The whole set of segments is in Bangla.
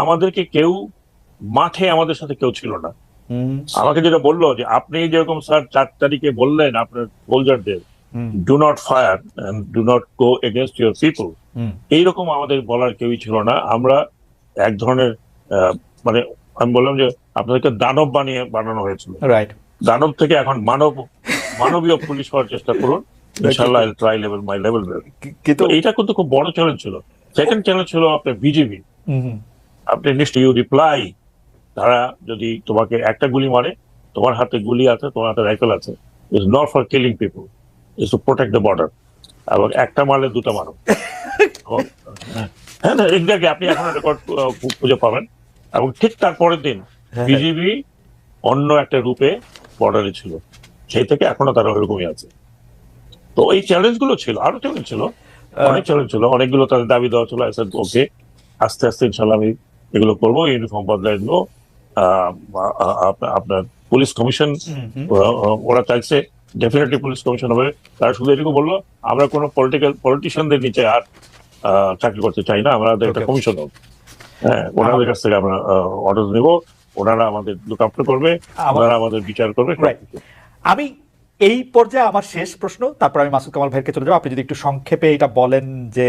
আমাদেরকে কেউ মাঠে আমাদের সাথে কেউ ছিল না। আমাকে যেটা বলল যে আপনি যেরকম স্যার চার তারিখে বললেন আপনার সোলজারদের do not fire do not go against your people এইরকম আমাদের বলার কেউই ছিল না। আমরা এক ধরনের মানে আমি বললাম যে আপনাদেরকে দানব বানিয়ে বানানো হয়েছিল। রাইট দানব থেকে এখন মানব মানবীয় পুলিশ হওয়ার চেষ্টা করুন। ইনশাল্লাহ ট্রাই লেভেল মাই লেভেল কিন্তু তো এইটা কিন্তু খুব বড় চ্যালেঞ্জ ছিল। সেকেন্ড চ্যালেঞ্জ ছিল আপনার বিজেপি আপনি নিশ্চয়ই ইউ রিপ্লাই তারা যদি তোমাকে একটা গুলি মারে তোমার হাতে গুলি আছে তোমার হাতে রাইফেল আছে। Is not for killing people is to protect the border এবং একটা মারলে দুটো মারো। হ্যাঁ না এক্স্যাক্টলি আপনি এখন রেকর্ড খুঁজে পাবেন। এবং ঠিক তারপরের দিন হ্যাঁ, বিজেপি অন্য একটা রূপে বর্ডারে ছিল। সেই থেকে এখনও তারা ওইরকমই আছে। তো এই চ্যালেঞ্জগুলো ছিল আরও চ্যালেঞ্জ ছিল। অনেক চ্যালেঞ্জ ছিল অনেকগুলো তাদের দাবি দেওয়া ছিল। ওকে আস্তে আস্তে ইনশাল্লাহ আমি এগুলো করব ইউনিফর্ম বদলাই দেবো। আপনার পুলিশ কমিশন ওরা চাইছে ডেফিনেটলি পুলিশ কমিশন হবে। তারা শুধু এটুকু বলল আমরা কোনো পলিটিক্যাল পলিটিশিয়ানদের নিচে আর চাকরি করতে চাই না আমরা একটা কমিশন হোক। হ্যাঁ ওনাদের কাছ থেকে আমরা অর্ডার নেব। ওনারা আমাদের লুক আফটার করবে ওনারা আমাদের বিচার করবে. আমি এই পর্যায়ে আমার শেষ প্রশ্ন তারপর আমি মাসুদ কামাল ভাইকে চলে যাব। আপনি যদি একটু সংক্ষেপে এটা বলেন যে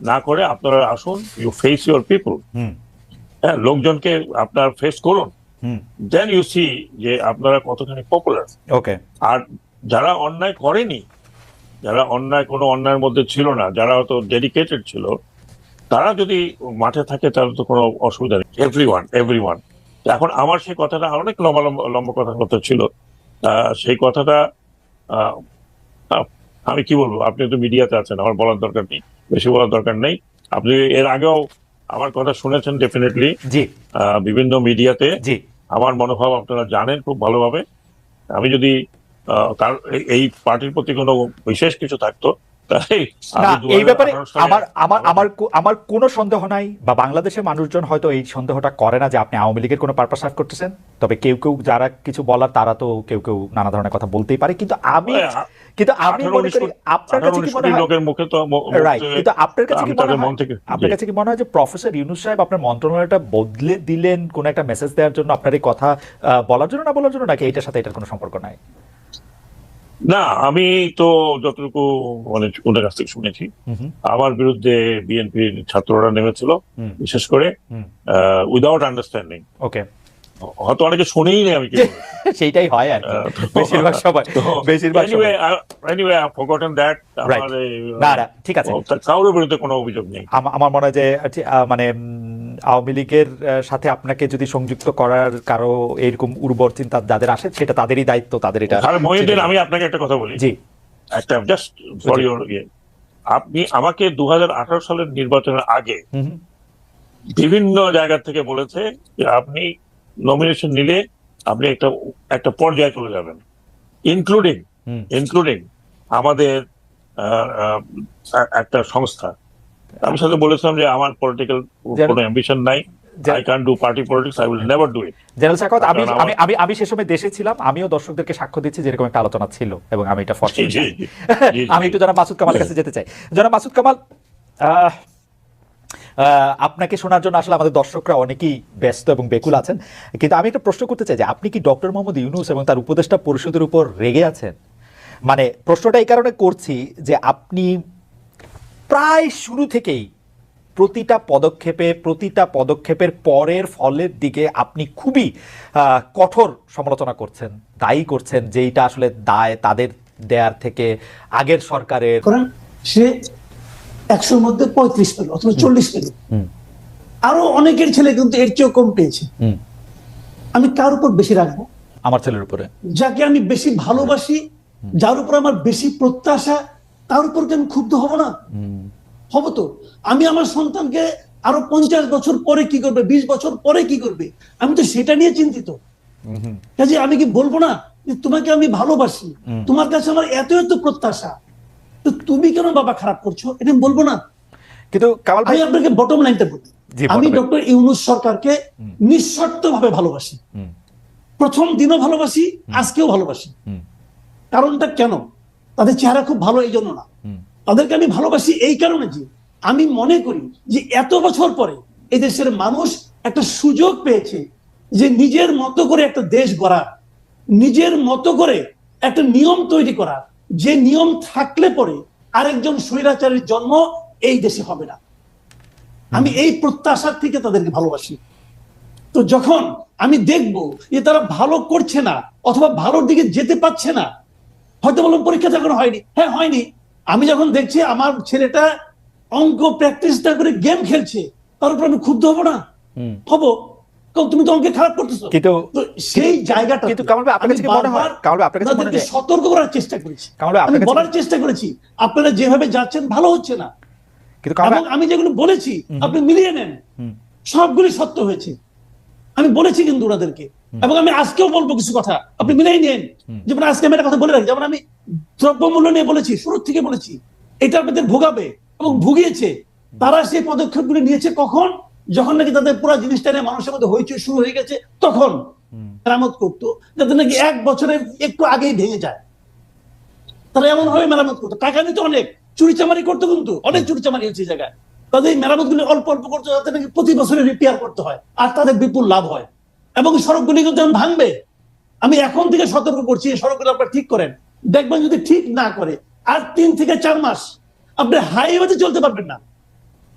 না করে আপনারা আসুন you face your people hmm, হ্যাঁ লোকজনকে আপনার ফেস করুন। দেন ইউ সি যে আপনারা কতখানি পপুলার ওকে আর যারা অন্যায় করেনি যারা অন্যায় কোনো অন্যায়ের মধ্যে ছিল না যারা হয়তো ডেডিকেটেড ছিল তারা যদি মাঠে থাকে তাহলে তো কোনো অসুবিধা নেই। এভরি ওয়ান এভরি ওয়ান এখন আমার সেই কথাটা অনেক লম্বা লম্বা লম্বা কথার কথা ছিল। আহ, সেই কথাটা আমি কি বলব? আপনি তো মিডিয়াতে আছেন আমার বলার দরকার নেই। বেশি বলার দরকার নেই। আপনি এর আগেও আমার কথা শুনেছেন ডেফিনেটলি জি। বিভিন্ন মিডিয়াতে। জি। আমার মনোভাব আপনারা জানেন খুব ভালোভাবে। আমি যদি এই- পার্টির প্রতি কোনো বিশেষ কিছু থাকতো এই ব্যাপারে আমার আমার আমার আমার কোনো সন্দেহ নাই বা বাংলাদেশের মানুষজন হয়তো এই সন্দেহটা করে না যে আপনি আওয়ামী লীগের কোনো পারপাস সার্ভ করতেছেন। তবে কেউ কেউ যারা কিছু বলার তারা তো কেউ কেউ নানা ধরনের কথা বলতেই পারে। কিন্তু আমি কিন্তু আমি মনে করি আপনার কাছে কি মনে হয় লোকের মুখে তো রাইট কিন্তু আপনার কাছে কি মনে হয় আপনার কাছে কি মনে হয় যে প্রফেসর ইউনুস সাহেব আপনার মন্ত্রণালয়টা বদলে দিলেন কোন একটা মেসেজ দেওয়ার জন্য আপনার এই কথা বলার জন্য না বলার জন্য নাকি এটার সাথে এটার কোনো সম্পর্ক নাই? না আমি তো যতটুকু মানে ওদের কাছ থেকে শুনেছি আমার বিরুদ্ধে বিএনপির ছাত্ররা নেমেছিল বিশেষ করে উইদাউট আন্ডারস্ট্যান্ডিং ওকে হয়তো অনেকে শুনেই নেই আমি সেইটাই হয় আর বেশিরভাগ তো- বেশিরভাগ এই, না না ঠিক আছে কারোর বিরুদ্ধে কোনো অভিযোগ নেই। আমার মনে হয় যে আহ, মানে আওয়ামী লীগের সাথে আপনাকে যদি সংযুক্ত করার কারও এরকম উর্বর চিন্তা যাদের আসে সেটা তাদেরই দায়িত্ব তাদের এটা মহিউদ্দিন আমি আপনাকে একটা কথা বলি। জি। একটা জাস্ট ফর ইয়ে। আপনি আমাকে দু হাজার আঠারো সালের নির্বাচনের আগে বিভিন্ন জায়গা থেকে বলেছে যে আপনি নমিনেশন নিলে আপনি একটা একটা পর্যায়ে চলে যাবেন। ইনক্লুডিং ইনক্লুডিং আমাদের একটা সংস্থা। আমি সাথে বলেছিলাম যে আমার পলিটিক্যাল কোনো অ্যাম্বিশন নাই। I can do party politics I will never do it general Sakhawat আমি আমি সে সময় দেশে ছিলাম আমিও দর্শকদেরকে সাক্ষ্য দিচ্ছি যেরকম একটা আলোচনা ছিল এবং আমি এটা ফর্সি। আমি একটু জনাব মাসুদ কামালের কাছে যেতে চাই। জনাব মাসুদ কামাল আপনাকে শোনার জন্য আসলে আমাদের দর্শকরা অনেকেই ব্যস্ত এবং বেকুল আছেন। কিন্তু আমি একটা প্রশ্ন করতে চাই যে, আপনি কি ডক্টর মোহাম্মদ ইউনুস এবং তার উপদেষ্টা পরিষদের উপর রেগে আছেন? মানে প্রশ্নটা এই কারণে করছি যে, আপনি প্রায় শুরু থেকেই প্রতিটা পদক্ষেপে, প্রতিটা পদক্ষেপের পরের ফলের দিকে আপনি খুবই কঠোর সমালোচনা করছেন, দায়ী করছেন, যেইটা আসলে দায় তাদের দেয়ার থেকে আগের সরকারের। সে একশোর মধ্যে পঁয়ত্রিশ পেল অথবা চল্লিশ পেল। আরও অনেকের ছেলে কিন্তু এর চেয়েও কম পেয়েছে। আমি কার উপর বেশি রাখব? আমার ছেলের উপরে। যাকে আমি বেশি ভালোবাসি যার উপর আমার বেশি প্রত্যাশা তার উপর কি আমি ক্ষুব্ধ হব না? হব তো। আমি আমার সন্তানকে আরও পঞ্চাশ বছর পরে কি করবে বিশ বছর পরে কি করবে? আমি তো সেটা নিয়ে চিন্তিত। কাজে আমি কি বলব না যে তোমাকে আমি ভালোবাসি? তোমার কাছে আমার এত এত প্রত্যাশা। তো তুমি কেন বাবা খারাপ করছ? এটা আমি বলব না। কিন্তু কামাল ভাই আমি আপনাকে বটম লাইনটা বলি। আমি ডক্টর ইউনুস সরকারকে নিঃশর্ত ভাবে ভালোবাসি। প্রথম দিনও ভালোবাসি আজকেও ভালোবাসি। কারণটা কেন? তাদের চেহারা খুব ভালো এই জন্য না। তাদেরকে আমি ভালোবাসি এই কারণে যে আমি মনে করি যে এত বছর পরে এই দেশের মানুষ একটা সুযোগ পেয়েছে যে নিজের মতো করে একটা দেশ গড়া নিজের মতো করে একটা নিয়ম তৈরি করা যে নিয়ম থাকলে পরে আরেকজন স্বৈরাচারের জন্ম এই দেশে হবে না। আমি এই প্রত্যাশার থেকে তাদেরকে ভালোবাসি। তো যখন আমি দেখব যে তারা ভালো করছে না অথবা ভালোর দিকে যেতে পারছে না হয়তো বললাম পরীক্ষা যখন হয়নি। হ্যাঁ হয়নি। আমি যখন দেখছি আমার ছেলেটা অঙ্ক প্র্যাকটিস না করে গেম খেলছে তার উপর আমি ক্ষুব্ধ হব না। হব। কারণ তুমি তো অঙ্কে খারাপ করতেছো। কিন্তু সেই জায়গাটা কিন্তু কামাল ভাই, আপনার কাছে মনে হয়? কামাল ভাই, আপনার কাছে মনে হয়? সতর্ক করার চেষ্টা করেছি। কামাল ভাই, আমি বলার চেষ্টা করেছি আপনারা যেভাবে যাচ্ছেন ভালো হচ্ছে না। কিন্তু আমি যেগুলো বলেছি আপনি মিলিয়ে নেন। সবগুলি সত্য হয়েছে। আমি বলেছি কিন্তু ওনাদেরকে। এবং আমি আজকেও বলব কিছু কথা। আপনি মিলিয়ে নেন। যেমন আজকে আমি একটা কথা বলে রাখি। যেমন আমি দ্রব্যমূল্য নিয়ে বলেছি শুরু থেকে বলেছি। এটা আপনাদের ভোগাবে এবং ভুগিয়েছে। তারা সেই পদক্ষেপগুলি নিয়েছে কখন? যখন নাকি তাদের পুরো জিনিসটা নিয়ে মানুষের মধ্যে হইচই শুরু হয়ে গেছে তখন মেরামত করতো। যাতে নাকি এক বছরের একটু আগেই ভেঙে যায়। তারা এমন ভাবে মেরামত করতো। টাকা নিতে অনেক চুরিচামারি করতো কিন্তু অনেক চুরিচামারি হচ্ছে এই জায়গায়। তাদের এই মেরামত গুলি অল্প অল্প করতে যাতে নাকি প্রতি বছরে রিপেয়ার করতে হয় আর তাদের বিপুল লাভ হয়। এবং সড়কগুলি কিন্তু এখন ভাঙবে। আমি এখন থেকে সতর্ক করছি এই সড়কগুলো আপনারা ঠিক করেন। দেখবেন যদি ঠিক না করে আর তিন থেকে চার মাস আপনি হাইওয়েতে চলতে পারবেন না।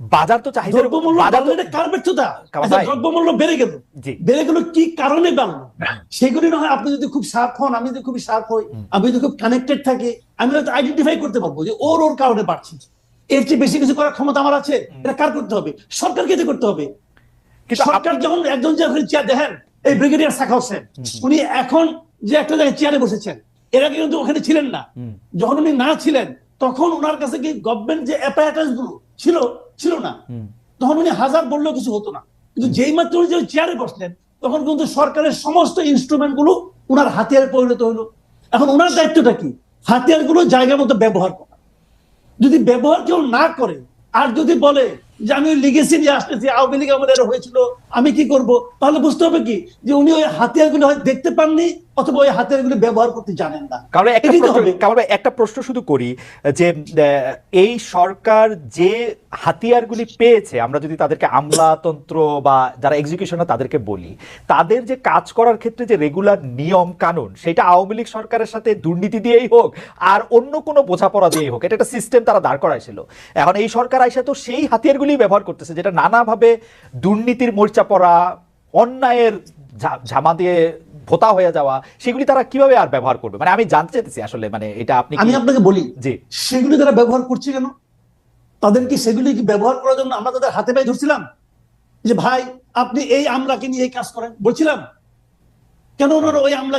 বাজার তো চাহিদা দ্রব্যমূল্য বাজার বাড়লে কার ব্যর্থতা? আচ্ছা, দ্রব্যমূল্য বেড়ে গেল। বেড়ে গেল কি কারণে বাড়লো? সেগুলি না হয় আপনি যদি খুব শার্প হন আমি যদি খুবই শার্প হই আমি যদি খুব কানেক্টেড থাকি আমি হয়তো আইডেন্টিফাই করতে পারব যে ওর ওর কারণে বাড়ছে। এর চেয়ে বেশি কিছু করার ক্ষমতা আমার আছে? এটা কার করতে হবে? সরকারকে এটা করতে হবে? সরকার যখন একজন যে চেয়ার দেখেন এই ব্রিগেডিয়ার শাখা হোসেন উনি এখন যে একটা জায়গায় চেয়ারে বসেছেন এর আগে কিন্তু ওখানে ছিলেন না। যখন উনি না ছিলেন তখন ওনার কাছে কি গভর্নমেন্ট যে অ্যাপারেটাসগুলো ছিল ছিল না। তখন উনি হাজার বললেও কিছু হতো না। কিন্তু যেই মাত্র উনি যে চেয়ারে বসলেন তখন কিন্তু সরকারের সমস্ত ইনস্ট্রুমেন্টগুলো উনার হাতিয়ারে পরিণত হলো। এখন ওনার দায়িত্বটা কি? হাতিয়ারগুলো জায়গা মতো ব্যবহার করা। যদি ব্যবহার কেউ না করে আর যদি বলে যে আমি ওই লিগেসি নিয়ে আসতেছি আওয়ামী লীগ আমাদের হয়েছিল আমি কি করব? তাহলে বুঝতে হবে কি? যে উনি ওই হাতিয়ারগুলো হয়তো দেখতে পাননি অথবা ওই হাতিয়ারগুলো ব্যবহার করতে জানেন না। কারণ একটা প্রশ্ন শুধু করি যে এই সরকার যে হাতিয়ারগুলি পেয়েছে আমরা যদি তাদেরকে আমলাতন্ত্র বা যারা এক্সিকিউশনার তাদেরকে বলি তাদের যে কাজ করার ক্ষেত্রে যে রেগুলার নিয়ম কানুন সেটা আওয়ামী লীগ সরকারের সাথে দুর্নীতি দিয়েই হোক আর অন্য কোনো বোঝাপড়া দিয়েই হোক এটা একটা সিস্টেম তারা দাঁড় করাইছিল। এখন এই সরকার আইসা তো সেই হাতিয়ারগুলি ব্যবহার করতেছে যেটা নানাভাবে দুর্নীতির মোর্চা পড়া অন্যায়ের ঝামা দিয়ে ভোতা হয়ে যাওয়া সেগুলি তারা কীভাবে আর ব্যবহার করবে? মানে আমি জানতে চাইতেছি আসলে মানে এটা আপনি আমি আপনাকে বলি যে সেগুলি তারা ব্যবহার করছে কেন? তাদের কি সেগুলি কি ব্যবহার করার জন্য আমরা তাদের হাতে পায়ে ধরছিলাম? যে ভাই আপনি এই আমলাকে নিয়ে এই কাজ করেন বলছিলাম। কেন ওনারা ওই আমলা